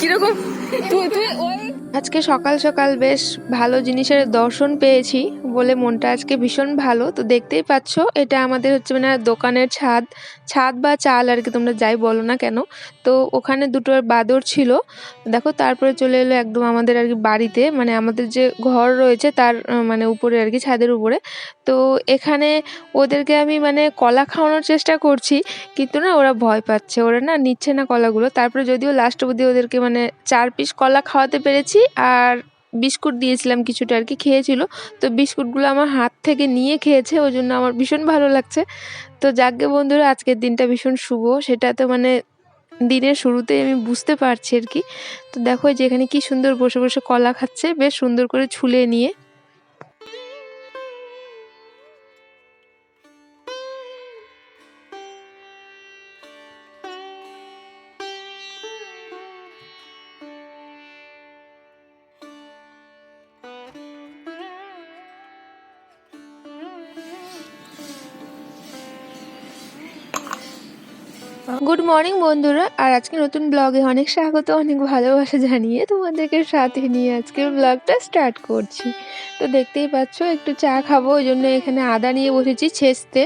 কীরকম? তুই তুই ওই আজকে সকাল সকাল বেশ ভালো জিনিসের দর্শন পেয়েছি। বলে মনটা আজকে ভীষণ ভালো। তো দেখতেই পাচ্ছ, এটা আমাদের হচ্ছে মানে দোকানের ছাদ। ছাদ বা চাল আর কি তোমরা যাই বলো না কেন। তো ওখানে দুটো বাদর ছিল। দেখো, তারপরে চলে এলো একদম আমাদের আর কি বাড়িতে। মানে আমাদের যে ঘর রয়েছে তার মানে উপরে আর কি, ছাদের উপরে। তো এখানে ওদেরকে আমি মানে কলা খাওয়ানোর চেষ্টা করছি, কিন্তু না ওরা ভয় পাচ্ছে। ওরা না নিচ্ছে না কলাগুলো। তারপরে যদিও লাস্ট অবধি ওদেরকে মানে চার পিস কলা খাওয়াতে পেরেছি, আর বিস্কুট দিয়েছিলাম কিছুটা আর কি, খেয়েছিল। তো বিস্কুটগুলো আমার হাত থেকে নিয়ে খেয়েছে, ওই জন্য আমার ভীষণ ভালো লাগছে। তো যাকে বন্ধুরা, আজকের দিনটা ভীষণ শুভ। সেটা তো মানে দিনের শুরুতেই আমি বুঝতে পারছি আর কি। তো দেখো যে এখানে কি সুন্দর বসে বসে কলা খাচ্ছে, বেশ সুন্দর করে ছুলে নিয়ে। গুড মর্নিং বন্ধুরা। আর আজকে নতুন ব্লগে অনেক স্বাগত, অনেক ভালোবাসা জানিয়ে তোমাদেরকে সাথে নিয়ে আজকের ব্লগটা স্টার্ট করছি। তো দেখতেই পাচ্ছ, একটু চা খাব, ওই জন্য এখানে আদা নিয়ে বসেছি ছেঁচতে।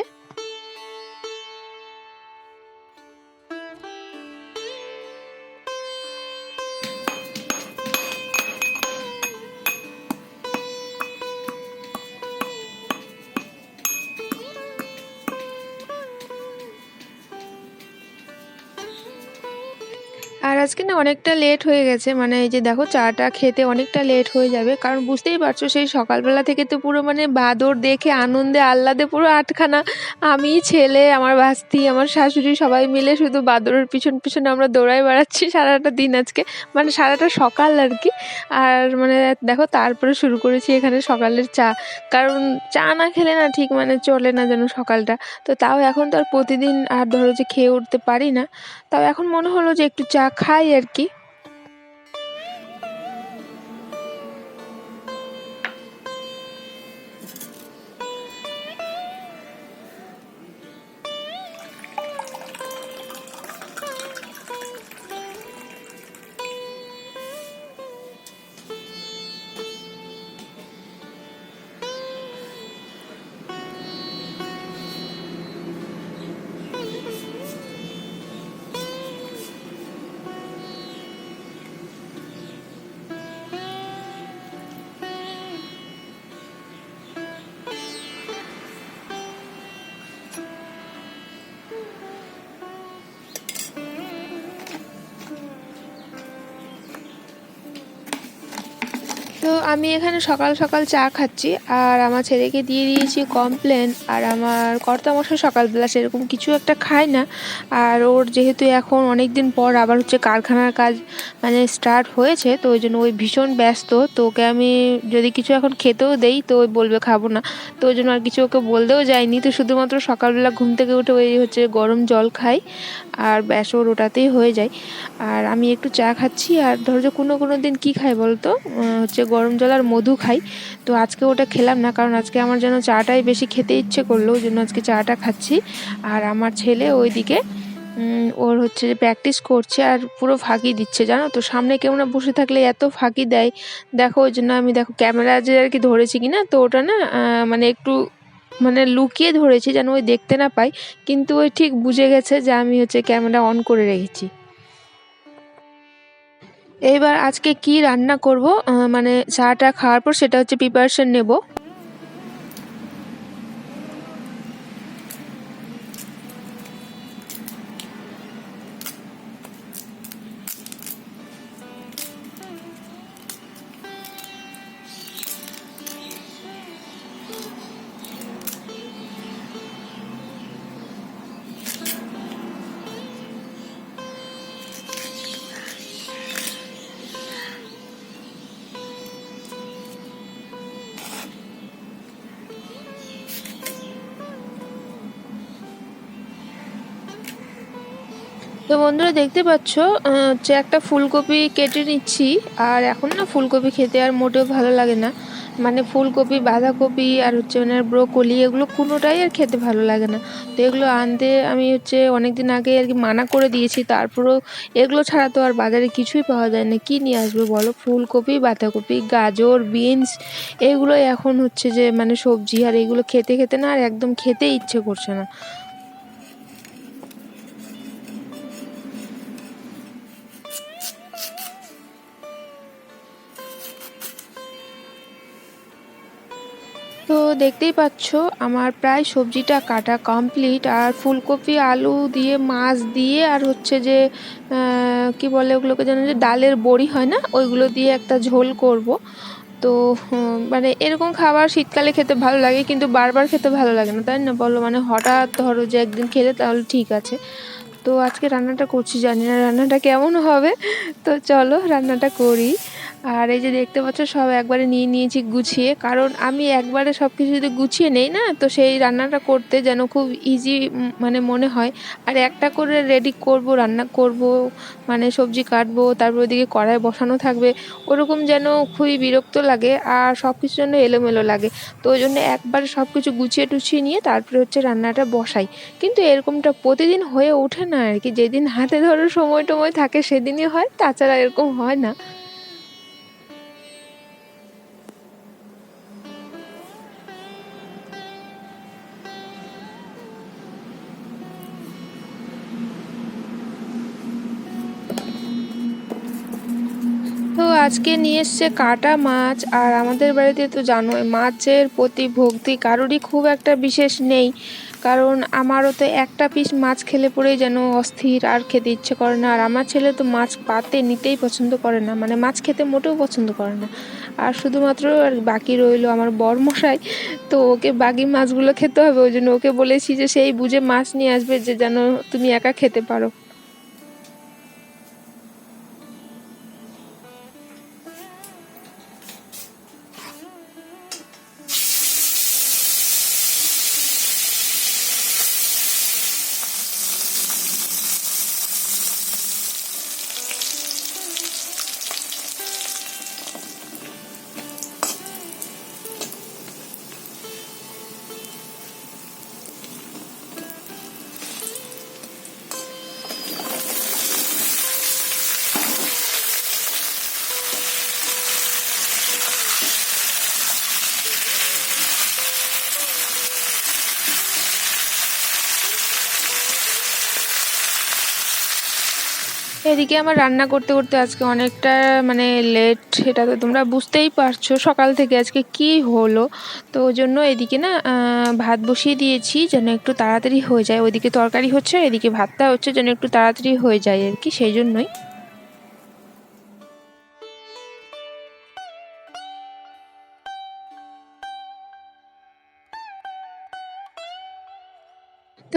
আজকে না অনেকটা লেট হয়ে গেছে। মানে এই যে দেখো চাটা খেতে অনেকটা লেট হয়ে যাবে। কারণ বুঝতেই পারছ সেই সকালবেলা থেকে তো পুরো মানে বাদর দেখে আনন্দে আহ্লাদে পুরো আটখানা। আমি, ছেলে, আমার বাস্তি আমার শাশুড়ি সবাই মিলে শুধু বাদরের পিছন পিছনে আমরা দৌড়াই বেড়াচ্ছি সারাটা দিন আজকে। মানে সারাটা সকাল আর কি। আর মানে দেখো তারপরে শুরু করেছি এখানে সকালের চা। কারণ চা না খেলে না ঠিক মানে চলে না যেন সকালটা। তো তাও এখন তো আর প্রতিদিন আর ধরো যে খেয়ে উঠতে পারি না। তাও এখন মনে হলো যে একটু চা খাই। আর কি। তো আমি এখানে সকাল সকাল চা খাচ্ছি, আর আমার ছেলেকে দিয়ে দিয়েছি কমপ্লেন আর আমার কর্তামশাই সকালবেলা সেরকম কিছু একটা খায় না। আর ওর যেহেতু এখন অনেক দিন পর আবার হচ্ছে কারখানার কাজ মানে স্টার্ট হয়েছে, তো ওই জন্য ওই ভীষণ ব্যস্ত। তো ওকে আমি যদি কিছু এখন খেতেও দেই, তো ওই বলবে খাব না। তো ওই জন্য আর কিছু ওকে বলতেও যায়নি। তো শুধুমাত্র সকালবেলা ঘুম থেকে উঠে ওই হচ্ছে গরম জল খাই, আর ব্যাস ওর ওটাতেই হয়ে যায়। আর আমি একটু চা খাচ্ছি, আর ধরো কোনো কোনো দিন কী খাই বলতো? হচ্ছে গরম জল আর মধু খাই, তো আজকে ওটা খেলাম না, কারণ আজকে আমার যেন চাটাই বেশি খেতে ইচ্ছে করল, ওই জন্য আজকে চাটা খাচ্ছি। আর আমার ছেলে ওইদিকে ওর হচ্ছে যে প্র্যাকটিস করছে আর পুরো ফাঁকি দিচ্ছে, জানো তো? সামনে কেউ না বসে থাকলে এত ফাঁকি দেয়। দেখো ওই জন্য আমি দেখো ক্যামেরা যে আর কি ধরেছি কি না তো ওটা না মানে একটু মানে লুকিয়ে ধরেছি যেন ওই দেখতে না পাই, কিন্তু ওই ঠিক বুঝে গেছে যে আমি হচ্ছে ক্যামেরা অন করে রেখেছি। এইবার আজকে কি রান্না করব? মানে চাটা খাওয়ার পর সেটা হচ্ছে প্রিপারেশন নেব। তো বন্ধুরা দেখতে পাচ্ছ হচ্ছে একটা ফুলকপি কেটে নিচ্ছি, আর এখন না ফুলকপি খেতে আর মোটেও ভালো লাগে না। মানে ফুলকপি, বাঁধাকপি আর হচ্ছে মানে ব্রোকলি এগুলো কোনোটাই আর খেতে ভালো লাগে না। তো এগুলো আনতে আমি হচ্ছে অনেক দিন আগে আর কি মানা করে দিয়েছি, তারপরেও এগুলো ছাড়া তো আর বাজারে কিছুই পাওয়া যায় না। কী নিয়ে আসবে বলো? ফুলকপি, বাঁধাকপি, গাজর, বিনস, এগুলোই এখন হচ্ছে যে মানে সবজি আর এগুলো খেতে খেতে না আর একদম খেতে ইচ্ছে করছে না। তো দেখতেই পাচ্ছ, আমার প্রায় সবজিটা কাটা কমপ্লিট আর ফুলকপি, আলু দিয়ে, মাছ দিয়ে, আর হচ্ছে যে কি বলে ওগুলোকে যেন যে ডালের বড়ি হয় না, ওইগুলো দিয়ে একটা ঝোল করব। তো মানে এরকম খাবার শীতকালে খেতে ভালো লাগে, কিন্তু বারবার খেতে ভালো লাগে না, তাই না? বলো মানে হঠাৎ ধরো যে একদিন খেলে তাহলে ঠিক আছে। তো আজকে রান্নাটা করছি, জানি না রান্নাটা কেমন হবে। তো চলো রান্নাটা করি। আর এই যে দেখতে পাচ্ছ, সব একবারে নিয়ে নিয়েছি গুছিয়ে। কারণ আমি একবারে সব কিছু যদি গুছিয়ে নেই না, তো সেই রান্নাটা করতে যেন খুব ইজি মানে মনে হয়। আর একটা করে রেডি করব, রান্না করব মানে সবজি কাটবো, তারপর ওদিকে কড়াই বসানো থাকবে, ওরকম যেন খুবই বিরক্ত লাগে আর সব কিছু জন্য এলোমেলো লাগে। তো ওই জন্য একবারে সব কিছু গুছিয়ে টুছিয়ে নিয়ে তারপরে হচ্ছে রান্নাটা বসাই। কিন্তু এরকমটা প্রতিদিন হয়ে ওঠে না আর কি। যেদিন হাতে ধরো সময় টময় থাকে, সেদিনই হয়, তাছাড়া এরকম হয় না। আজকে নিয়ে এসছে কাটা মাছ, আর আমাদের বাড়িতে তো জানোই মাছের প্রতি ভক্তি কারোরই খুব একটা বিশেষ নেই। কারণ আমারও তো একটা পিস মাছ খেলে পরেই যেন অস্থির আর খেতে ইচ্ছে করে না। আর আমার ছেলে তো মাছ পাতে নিতেই পছন্দ করে না মানে মাছ খেতে মোটেও পছন্দ করে না। আর শুধুমাত্র আর বাকি রইল আমার বর মশাই তো ওকে বাকি মাছগুলো খেতে হবে। ওই জন্য ওকে বলেছি যে, সেই বুঝে মাছ নিয়ে আসবে যে, যেন তুমি একা খেতে পারো। এদিকে আমার রান্না করতে করতে আজকে অনেকটা মানে লেট সেটা তো তোমরা বুঝতেই পারছ, সকাল থেকে আজকে কি হলো? তো ওই জন্য এদিকে না ভাত বসিয়ে দিয়েছি যেন একটু তাড়াতাড়ি হয়ে যায়। ওইদিকে তরকারি হচ্ছে, এদিকে ভাতটা হচ্ছে যেন একটু তাড়াতাড়ি হয়ে যায় আর কি, সেই জন্যই।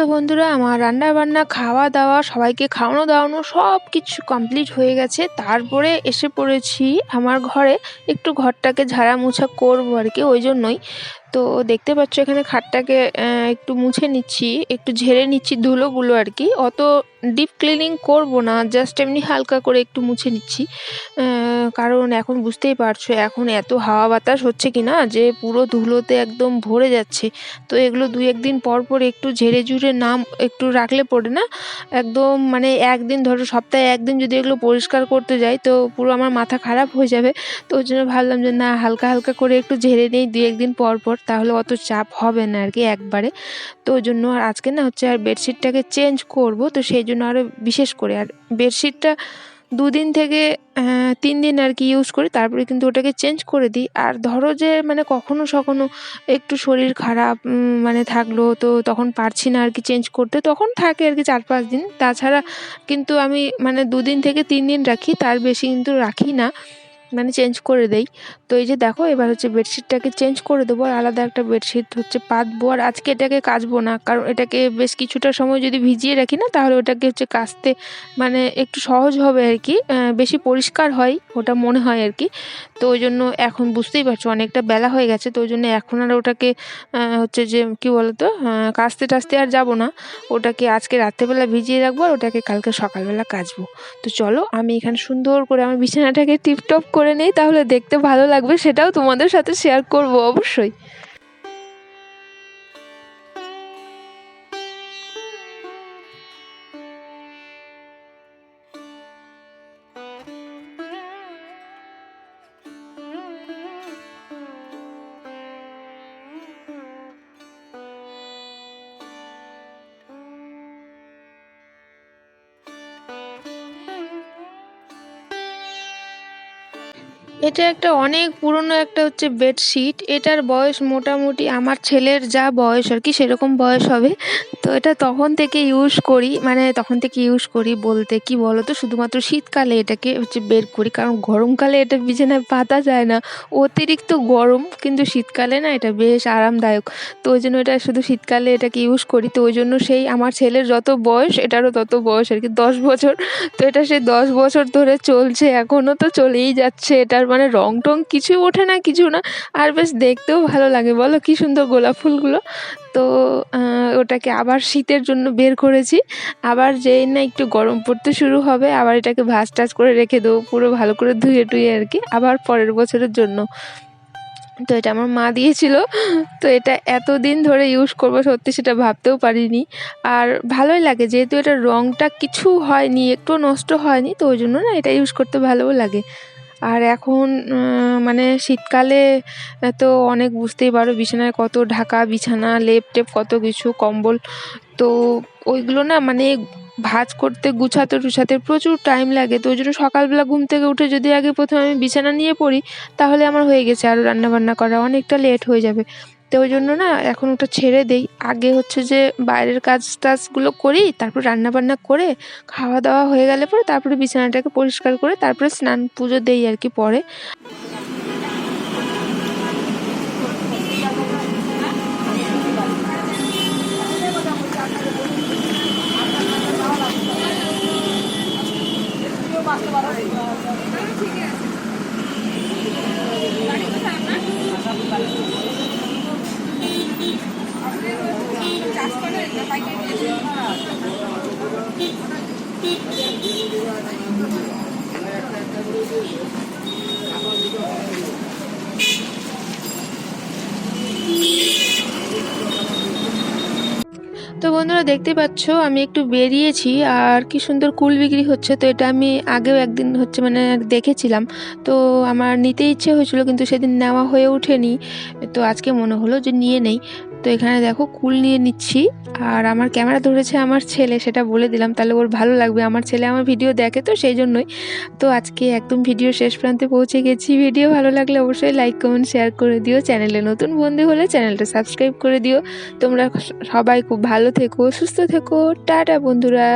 তো বন্ধুরা, আমার রান্না বান্না খাওয়া দাওয়া সবাইকে খাওয়ানো দাওয়ানো সব কিছু কমপ্লিট হয়ে গেছে। তারপরে এসে পড়েছি আমার ঘরে। একটু ঘরটাকে ঝাড়া মোছা করব আর কি, ওই জন্যই। তো দেখতে পাচ্ছ এখানে খাটটাকে একটু মুছে নিচ্ছি, একটু ঝেড়ে নিচ্ছি ধুলোগুলো আর কি। অত ডিপ ক্লিনিং করব না জাস্ট এমনি হালকা করে একটু মুছে নিচ্ছি। কারণ এখন বুঝতেই পারছ, এখন এত হাওয়া বাতাস হচ্ছে কি না, যে পুরো ধুলোতে একদম ভরে যাচ্ছে। তো এগুলো দুই একদিন পর পর একটু ঝেড়ে ঝুড়ে নাম একটু রাখলে পড়ে না, একদম মানে একদিন ধরো, সপ্তাহে একদিন যদি এগুলো পরিষ্কার করতে যাই, তো পুরো আমার মাথা খারাপ হয়ে যাবে। তো ওই জন্য ভাবলাম যে না, হালকা হালকা করে একটু ঝেড়ে নিই দুই একদিন পর পর। তাহলে অত চাপ হবে না আর কি একবারে। তো ওই জন্য আর আজকে না হচ্ছে আর বেডশিটটাকে চেঞ্জ করব, তো সেই জন্য আরও বিশেষ করে। আর বেডশিটটা দুদিন থেকে তিন দিন আর কি ইউজ করি, তারপরে কিন্তু ওটাকে চেঞ্জ করে দিই। আর ধরো যে মানে কখনো সখনো একটু শরীর খারাপ মানে থাকল, তো তখন পারছি না আর কি চেঞ্জ করতে। তখন থাকে আর কি চার পাঁচ দিন। তাছাড়া কিন্তু আমি মানে দুদিন থেকে তিন দিন রাখি, তার বেশি কিন্তু রাখি না। মানে চেঞ্জ করে দেই। তো এই যে দেখো, এবার হচ্ছে বেডশিটটাকে চেঞ্জ করে দেবো আর আলাদা একটা বেডশিট হচ্ছে পাতবো। আর আজকে এটাকে কাচবো না, কারণ এটাকে বেশ কিছুটা সময় যদি ভিজিয়ে রাখি না, তাহলে ওটাকে হচ্ছে কাচতে মানে একটু সহজ হবে আর কি। বেশি পরিষ্কার হয়, ওটা মনে হয় আর কি। তো ওই জন্য এখন বুঝতেই পারছ, অনেকটা বেলা হয়ে গেছে, তো ওই জন্য এখন আর ওটাকে হচ্ছে যে, কি বলতো কাচতে টাচতে আর যাব না। ওটাকে আজকে রাত্রেবেলা ভিজিয়ে রাখব আর ওটাকে কালকে সকালবেলা কাচবো। তো চলো, আমি এখানে সুন্দর করে আমার বিছানাটাকে টিপটপ করে নিই, তাহলে দেখতে ভালো লাগবে, সেটাও তোমাদের সাথে শেয়ার করব অবশ্যই। এটা একটা অনেক পুরনো একটা হচ্ছে বেডশিট এটার বয়স মোটামুটি আমার ছেলের যা বয়স আর কি, সেরকম বয়স হবে। এটা তখন থেকে ইউজ করি মানে তখন থেকে ইউজ করি বলতে কি বলো তো শুধুমাত্র শীতকালে এটাকে হচ্ছে বের করি, কারণ গরমকালে এটা বিছানায় পাতা যায় না। অতিরিক্ত গরম কিন্তু শীতকালে না এটা বেশ আরামদায়ক। তো ওই জন্য এটা শুধু শীতকালে এটাকে ইউজ করি। তো ওই জন্য সেই আমার ছেলের যত বয়স, এটারও তত বয়স আর কি, দশ বছর। তো এটা সেই দশ বছর ধরে চলছে এখনও তো চলেই যাচ্ছে। এটার মানে রং টং কিছুই ওঠে না, কিছু না। আর বেশ দেখতেও ভালো লাগে। বলো কী সুন্দর গোলাপ ফুলগুলো? তো ওটাকে আবার শীতের জন্য বের করেছি। আবার যেই না একটু গরম পড়তে শুরু হবে, আবার এটাকে ভাজ টাজ করে রেখে দেবো, পুরো ভালো করে ধুয়ে টুয়ে আর কি। আবার পরের বছরের জন্য। তো এটা আমার মা দিয়েছিল। তো এটা এতদিন ধরে ইউজ করব, সত্যি সেটা ভাবতেও পারিনি। আর ভালোই লাগে, যেহেতু এটা রঙটা কিছু হয়নি একটু নষ্ট হয়নি, তো ওই জন্য না এটা ইউজ করতে ভালোও লাগে। আর এখন মানে শীতকালে তো অনেক বুঝতেই পারো বিছানায় কত ঢাকা, বিছানা, লেপ টেপ কত কিছু, কম্বল। তো ওইগুলো না মানে ভাজ করতে, গুছাতে, টুছাতে প্রচুর টাইম লাগে। তো ওই জন্য সকালবেলা ঘুম থেকে উঠে যদি আগে প্রথমে আমি বিছানা নিয়ে পড়ি, তাহলে আমার হয়ে গেছে। আরও রান্নাবান্না করা অনেকটা লেট হয়ে যাবে। তো ওই জন্য না এখন ওটা ছেড়ে দেই। আগে হচ্ছে যে বাইরের কাজ টাজগুলো করি, তারপর রান্নাবান্না করে খাওয়া দাওয়া হয়ে গেলে পরে তারপরে বিছানাটাকে পরিষ্কার করে তারপরে স্নান পুজো দেই আর কি পরে। তো বন্ধুরা দেখতে পাচ্ছ, আমি একটু বেরিয়েছি আর কি সুন্দর কুল বিক্রি হচ্ছে। তো এটা আমি আগেও একদিন হচ্ছে মানে দেখেছিলাম। তো আমার নিতে ইচ্ছে হয়েছিল কিন্তু সেদিন নেওয়া হয়ে ওঠেনি। তো আজকে মনে হলো যে নিয়ে নেই। তো এখানে দেখো কুল নিয়ে নিচ্ছি। আর আমার ক্যামেরা ধরেছে আমার ছেলে, সেটা বলে দিলাম। তাহলে ওর ভালো লাগবে। আমার ছেলে আমার ভিডিও দেখে তো সেই জন্যই তো আজকে একদম ভিডিও শেষ প্রান্তে পৌঁছে গেছি। ভিডিও ভালো লাগলে অবশ্যই লাইক কমেন্ট শেয়ার করে দিও। চ্যানেলে নতুন বন্ধু হলে চ্যানেলটা সাবস্ক্রাইব করে দিও। তোমরা সবাই খুব ভালো থেকো, সুস্থ থেকো। টাটা বন্ধুরা।